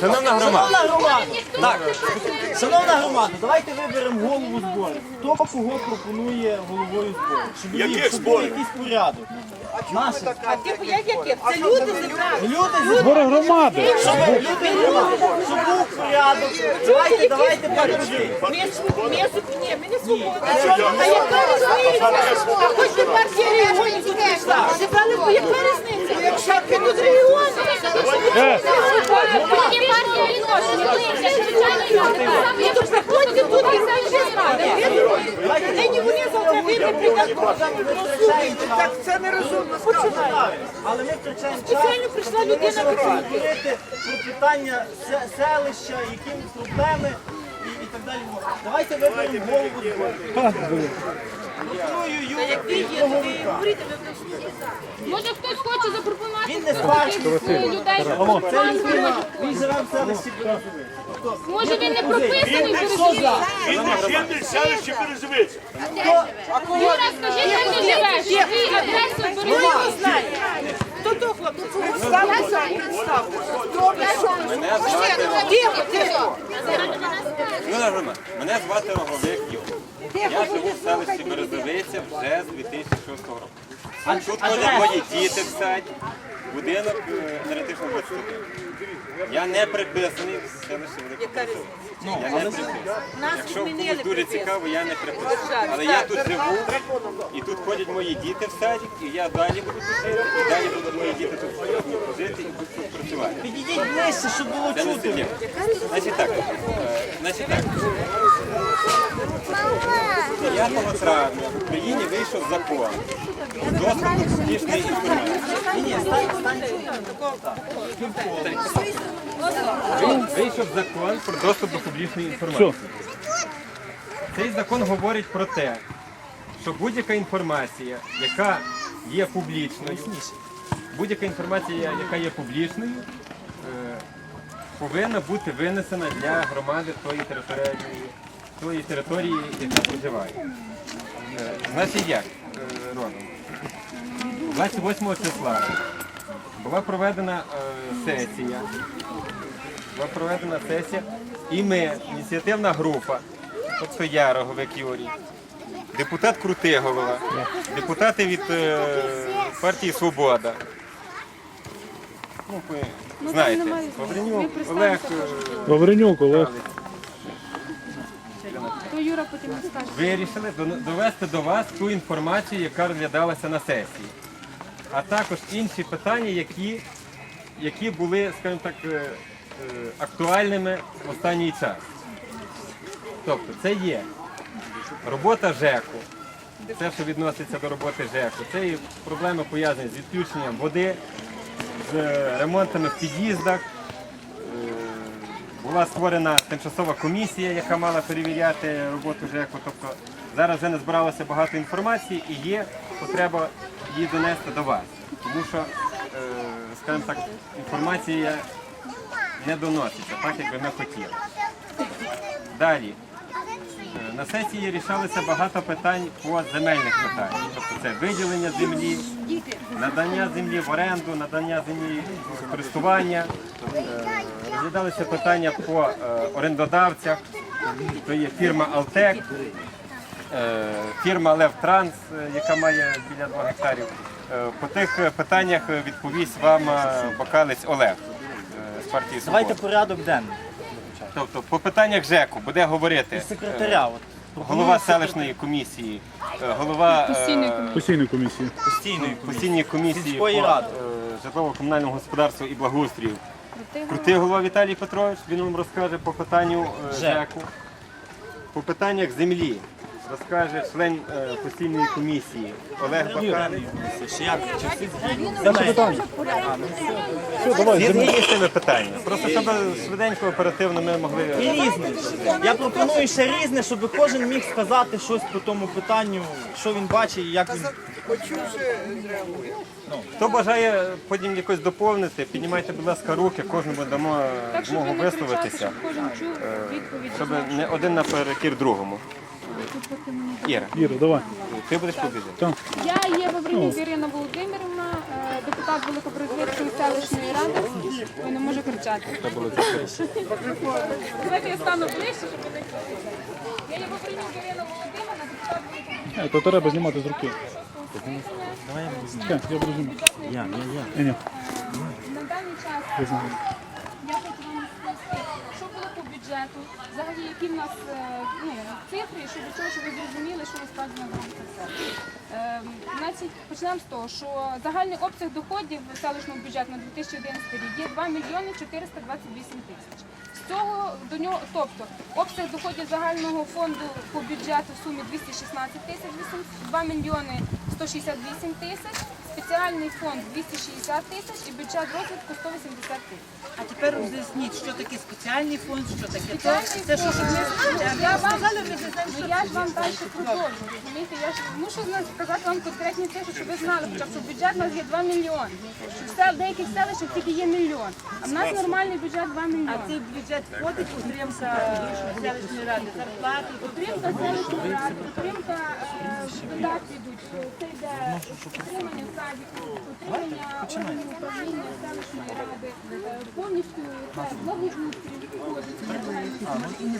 Шановна громада, так, шановна громада, давайте виберемо голову збору. Хто кого пропонує головою збору? Щоб був- щоб зборів? якийсь порядок. Наших. Типу, як яких? Це люди зібрали. Люди Збори громади. щоб люди громади, щоб був порядок. Давайте, давайте ні, ми не свобода. А яка різниця? Хоч би партія прийшла. Зібрали по яка різниця? Якщо тут регіони. Е, тут заходьте тут і все. Нині вони завтра вийдуть прийдуть. Так це нерозумно сказано. Але ми втрачаємо час. Спеціально прийшла людина говорити про питання селища, які проблеми і, і так далі. Давайте виберемо голову Може хтось хоче запропонувати Він не старший. е, людей, Березовий. може він не прописаний за? Він не селище Березовиця. Юра, скажи, де ти живеш? Твій адресу його? Хто то хлопці? Мене звати Роговик Юрій. Я живу в селищі Березовиця вже з 2006 року. Тут ходять мої діти в садь, будинок е, енергетичного безпеки. Я не приписаний в селищі Великопосол. Я не приписаний. Якщо комусь дуже цікаво, я не приписаний. Але я тут живу, і тут ходять мої діти в садик, і я далі буду тут жити, і далі будуть мої діти тут жити і будуть тут працювати. Підійдіть ближче, щоб було Це не чути. суттєво. Значить так, е, значить так. 9 травня в Україні вийшов закон Вийшов закон про доступ до публічної інформації. Цей закон говорить про те, що будь-яка інформація, яка є публічною, будь-яка інформація, яка є публічною, е, повинна бути винесена для громади тої територіальної, тої території, яка проживає. Е, Значить як е, робимо? 28 числа була проведена е, сесія. Була проведена сесія, і ми, ініціативна група, тобто я, Роговик Юрій, депутат Крутиголова, депутати від е, партії Свобода. Ну, ви знаєте, Лавренюк, Олег. е, Олег. То Юра потім вирішили довести до вас ту інформацію, яка розглядалася на сесії, а також інші питання, які, які були, скажімо так, е, е, актуальними в останній час. Тобто це є робота ЖЕКу, це, що відноситься до роботи ЖЕКу, це є проблеми пов'язані з відключенням води, з е, ремонтами в під'їздах. Була створена тимчасова комісія, яка мала перевіряти роботу ЖЕКу. Тобто зараз вже не збиралося багато інформації і є потреба її донести до вас. Тому що, е, скажімо так, інформація не доноситься, так як би ми хотіли. Далі. Е, На сесії рішалося багато питань по земельних питаннях. Тобто це виділення землі, надання землі в оренду, надання землі в користування. Е, Розглядалися питання по орендодавцях. То є фірма Алтек, фірма Левтранс, е, яка має біля 2 гектарів. Е, По тих е, питаннях е, відповість вам е, Бакалець Олег е, з партії «Свобода». Давайте порядок денний. Тобто по питаннях ЖЕКу буде говорити е, Секретаря. От. голова селищної комісії, е, голова е, Постійної комісії. Постійної постійної комісії по е, житлово-комунальному господарству і благоустрію. Крутий голова Віталій Петрович, він вам розкаже по питанню е, ЖЕКу. По питаннях розкаже член е, постійної комісії Олег Бакалець. Він згідні з цими питаннями. Просто щоб швиденько, оперативно ми могли. І різне. Я пропоную ще різне, щоб кожен міг сказати щось по тому питанню, що він бачить і як він. Хто бажає потім якось доповнити, піднімайте, будь ласка, руки, кожному дамо змогу ви висловитися, відповідь. щоб не один наперекір другому. Іра, Іра, давай. ти будеш побіжати? Я є Вавренюк Ірина Володимирівна, е, депутат Великобродвицької селищної ради. Ой, не можу кричати. Давайте я стану ближче, щоб вони чули. Я його прийняв Ірина Володимирівна, депутат Е, То треба знімати з руки. Так, я буду знімати. Я, я, я. Ні, ні. На даний час Я знімаю. я хочу вам розповісти, що було по бюджету, взагалі які в нас е, ну, цифри, щоб до того, щоб ви зрозуміли, що насправді на це все. Е, значить, почнемо з того, що загальний обсяг доходів селищного бюджету на 2011 рік є 2 мільйони 428 тисяч. Цього до нього, тобто обсяг доходів загального фонду по бюджету в сумі 216 тисяч, 2 мільйони 168 тисяч, спеціальний фонд 260 тисяч і бюджет розвитку 180 тисяч. Тепер роз'ясніть, що таке спеціальний фонд, що таке то. Це що, щоб ми. Я вам Сказали, ми що я ж вам далі продовжу, розумієте? Я ж мушу сказати вам конкретні цифри, щоб ви знали, хоча б що бюджет у нас є 2 мільйони. Що в сел- деяких селищах тільки є мільйон. А в нас нормальний бюджет 2 А цей бюджет входить у підтримка селищної ради, зарплати. Підтримка селищної ради, підтримка е, видатків йдуть. Це йде утримання садіку, е, повністю благоустрій.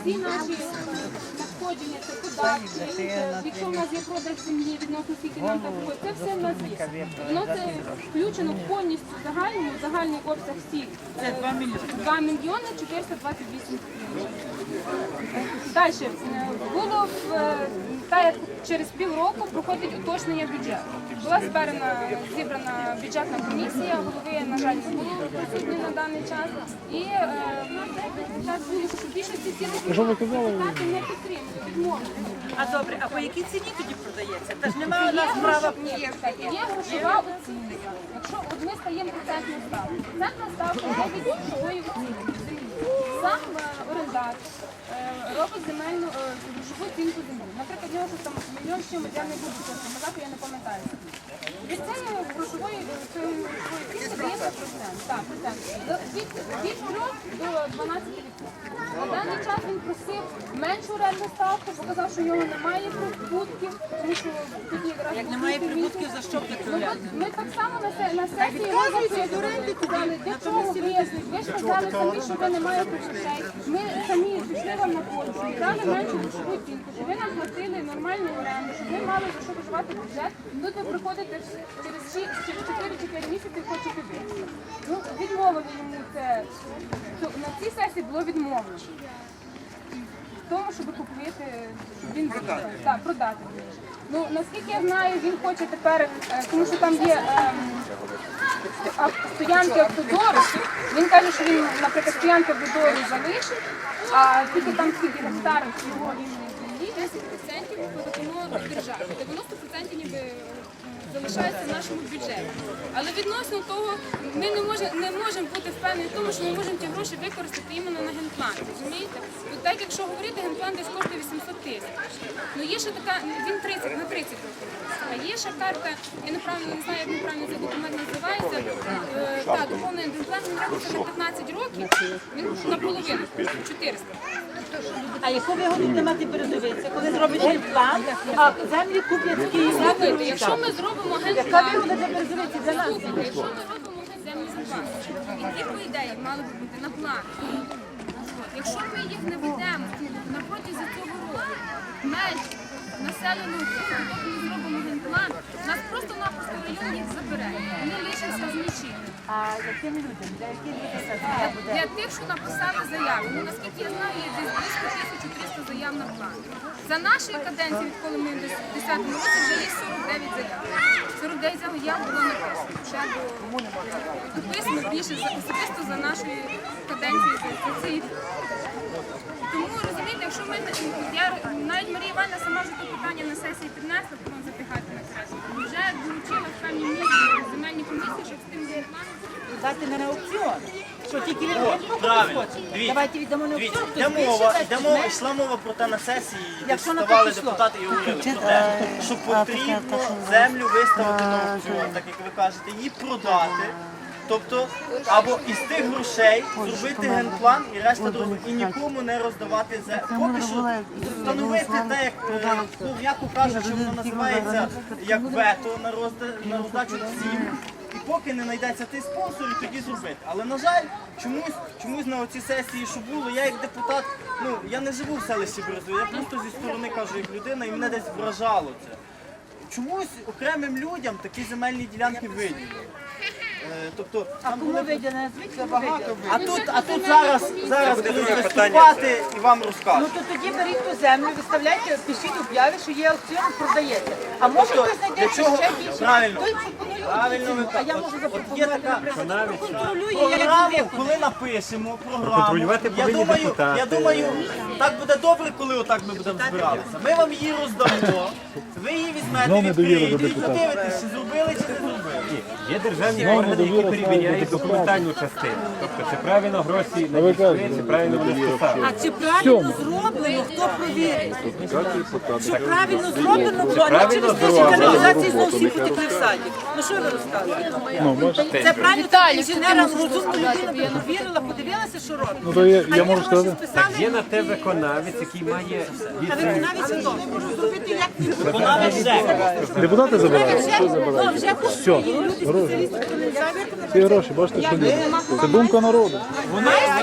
Всі наші е, надходження, це податки, е, якщо в нас є продаж землі відносно скільки нам так це все в нас є. Воно це включено повністю в загальний обсяг всіх. Це 2 мільйони. 2 мільйони 428 тисяч. Далі було в так як через півроку проходить уточнення бюджету. Була зберена зібрана бюджетна комісія, голови, на жаль, не було присутні на даний час. І е, результат що більшості цілих не підтримують, відмовили. А добре, а по якій ціні тоді продається? Та ж немає у нас права. є грошова оцінка. Якщо от ми стаємо процентну ставку, процентна ставка від грошової оцінки. Сам е, орендар е, робить земельну грошову оцінку землі. Наприклад, в нього з чимось, я не буду чесно казати, я не пам'ятаю. Від цієї грошової дається процент. Так, процент. Від, від 3 до 12 На даний час він просив меншу оренду ставку, показав, що в нього немає прибутків, тому що тоді якраз Як немає прибутків, за що таке Ну, Ми так само на, се- на сесії ми запитували, для чого? Ви ж казали самі, що ви не маєте грошей. Ми самі вам на поліцію, дали меншу грошову оцінку, щоб ви нам платили нормальну оренду, щоб ви мали за що виживати бюджет. Тут ви приходите через 6, через 4 чи 5 місяців хочете вийти. Ну, відмовили йому це. На цій сесії було відмовлено. В тому, щоб купити, щоб він так, продати. Ну наскільки я знаю, він хоче тепер, е, тому що там є ем, стоянки автодору. Він каже, що він, наприклад, стоянки автодору залишить, а тільки там скільки гектарів його рівної землі, 10% по допомогу держави. 90% ніби залишається в нашому бюджеті. Але відносно того, ми не можемо не можемо бути впевнені в тому, що ми можемо ті гроші використати іменно на генплан. Розумієте? Бо так, якщо говорити, генплан десь коштує 800 тисяч. Ну є ще така, він 30 на 30 років. А є ще карта, я неправильно не знаю, як неправильно цей документ називається. Та, доповнений генплан, він робиться на 15 років, він наполовину, 400. А яку вигоду буде мати березовиця, коли зробить план, а землі куплять в Києві? Якщо ми зробимо Яка генплан, вигода для березовиці для нас? Слухайте, якщо ми робимо землі план, які по ідеї мали би бути на план. Якщо ми їх не ведемо на протязі цього року, менше населеного пункту, не зробимо генплан, нас просто-напросто район їх забере. Ми лишимося з нічим. А яким людям? Для яких людей це буде? для тих, що написали заяву, ну наскільки я знаю, є десь близько 1300 заяв на план. За нашої каденції, відколи ми в 10-му році, вже є 49 заяв. 49 заяв було написано. Ще до дописано більше за особисто за нашої каденції за. Тому розумієте, якщо ми я навіть Марія Івановна сама вже це питання на сесії піднесла, потім запихати на сесію. Вже доручила в певній мірі земельні комісії, щоб з тим генпланом Дати на аукціон. Що тільки він правильно. хоче. Дивіться. Давайте віддамо на Дивіться, аукціон, йде хтось більше мова, дасть, йде мова, йшла мова про те на сесії, де Якщо на пішло. депутати і говорили про те, що потрібно землю виставити на аукціон, так як ви кажете, її продати. Тобто, або із тих грошей зробити генплан і решта дорогу, і нікому не роздавати землю. Поки що встановити те, як е, ну, м'яко кажучи, воно називається як вето на розда- на роздачу всім. Поки не знайдеться той спонсор, і тоді зробити. Але на жаль, чомусь, чомусь на оці сесії, що було, я як депутат, ну я не живу в селищі Березові, я просто зі сторони кажу як людина, і мене десь вражало це. Чомусь окремим людям такі земельні ділянки виділили. Е, Тобто, там були... А тут, а тут зараз, зараз будуть виступати і вам Ну розкажуть. то тоді беріть ту землю, виставляйте, пишіть об'яви, що є аукціон, продаєте. А може Тобто, хтось знайде для чого? ще більше. Правильно. Той пропонує Правильно я можу От- от є така програму, коли напишемо програму. Я повинні думаю, депутати. я думаю, так буде добре, коли отак ми будемо збиратися. Ми вам її роздамо, ви її візьмете, відкриєте і подивитесь, чи зробили, чи не зробили. Є державні органи, які перевіряють документальну частину. Тобто, чи правильно гроші надійшли, чи правильно вони списали. А чи правильно зроблено, хто провірить? Що правильно зроблено було, а не через те, що каналізації знову всі потекли в садик. Ну що ви розказуєте? Ну, бачите. Це правильно, так інженерам розумна людина провірила, подивилася, що робить. Ну, то я, я можу сказати. списали, Є на те виконавець, який має а ви навіть хто? Зробити як він. Вона вже. Депутати забирають. Ну, вже купили люди, спеціалісти. Ці гроші, бачите, що ні. Це думка народу.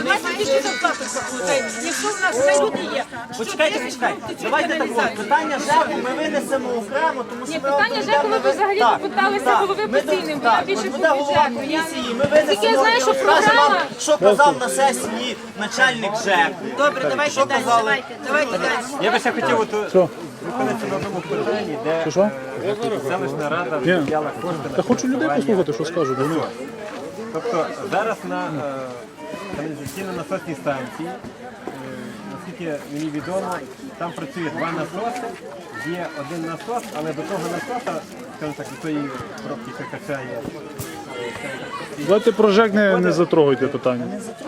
20 тисяч зарплату заплатить. Якщо в нас все люди є, Почекайте, почекайте. Давайте так от, питання ЖЕКу ми винесемо окремо, тому що Ні, питання ЖЕКу прийдемо- взагалі Так, попиталися так. голови Ми постійним, так, більше по буде голова бюджету. комісії, ми Тільки я винесемо знаю, що вам, програма- що казав на сесії начальник ЖЕКу. Добре, давайте далі. Давайте далі. Я би ще хотів от, Що? зупинитися на одному питанні, де Що, що? е, селищна рада виділяла кошти на Та хочу людей послухати, що скажуть. Вони. Тобто зараз на е, каналізаційно-насосній станції, е, наскільки мені відомо, там працює два насоси, є один насос, але до того насоса, скажімо так, до тої коробки, яка качає, Давайте про ЖЕК не, не затрогуйте питання.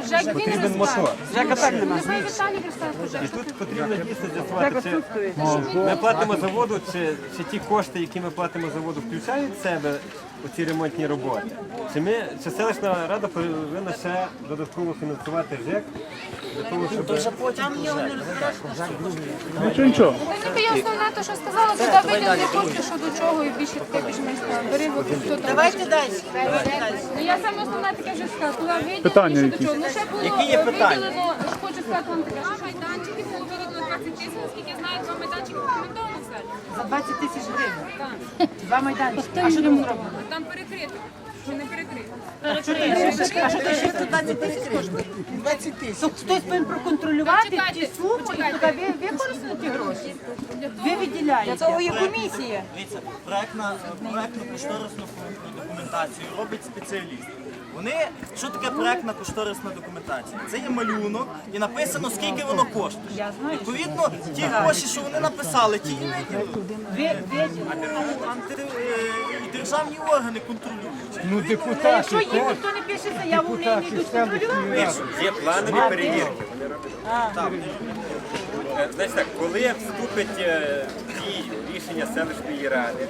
Жек він потрібен мотор. Нехай Віталій розкаже про І тут потрібно дійсно з'ясувати, чи ми платимо заводу, чи, чи ті кошти, які ми платимо заводу, включають в себе оці ремонтні роботи. Чи ми чи селищна рада повинна ще додатково фінансувати ЖЕК Нічого, нічого. Ніби я основне те, що сказала, туди виділили кошти, що до чого, і більше таке більш менш бери, от хто там. Давайте далі. Ну, я саме основне таке вже сказала, туди виділили, Питання більше до чого. Ну, ще було Які є питання? виділено, хочу сказати вам таке, що майданчики було виділено 20 тисяч, наскільки я знаю, два майданчики рекомендовано в селі. За 20 тисяч гривень. Два майданчики. А що там зроблено? Там перекрито. А що ти ще 120 тисяч коштує? 20 тисяч. Хтось повинен проконтролювати ті суми ви використати гроші. Ви виділяєте. Це є комісія. Дивіться, проектна, проектну кошторисну документацію робить спеціаліст. Вони, що таке проектна кошторисна документація? Це є малюнок і написано, скільки воно коштує. Відповідно, ті гроші, що вони написали, ті і виділили. Ви, ви, анти, е, і державні органи контролюють. Ну, Та якщо їм ніхто не пише заяву, вони не йдуть контролювати. є планові перевірки. Е, Значить так, коли вступить е, в дію рішення селищної ради,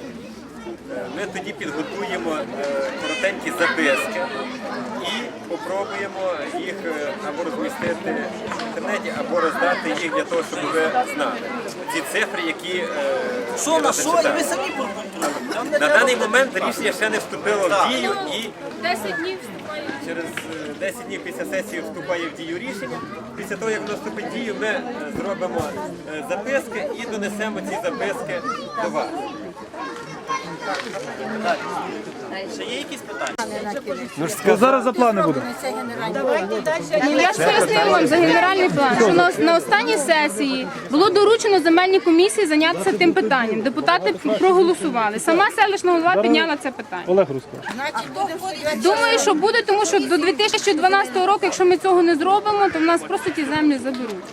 е, ми тоді підготуємо е, коротенькі записки і попробуємо їх е, або розмістити в інтернеті, або роздати їх для того, щоб ви знали. Ці цифри, які е, Що на що, і ви самі проконтролюєте. На даний момент рішення ще не вступило в дію і 10 днів вступає. через е, 10 днів після сесії вступає в дію рішення. Після того, як воно вступить в дію, ми е, зробимо е, записки і донесемо ці записки до вас. Ще є якісь питання? Ну, зараз за плани буде. Ну, я ж пояснила вам за генеральний план, що на, на останній сесії було доручено земельній комісії зайнятися тим питанням. Депутати проголосували. Сама селищна голова підняла це питання. Олег розкаже. Думаю, що буде, тому що до 2012 року, якщо ми цього не зробимо, то в нас просто ті землі заберуть.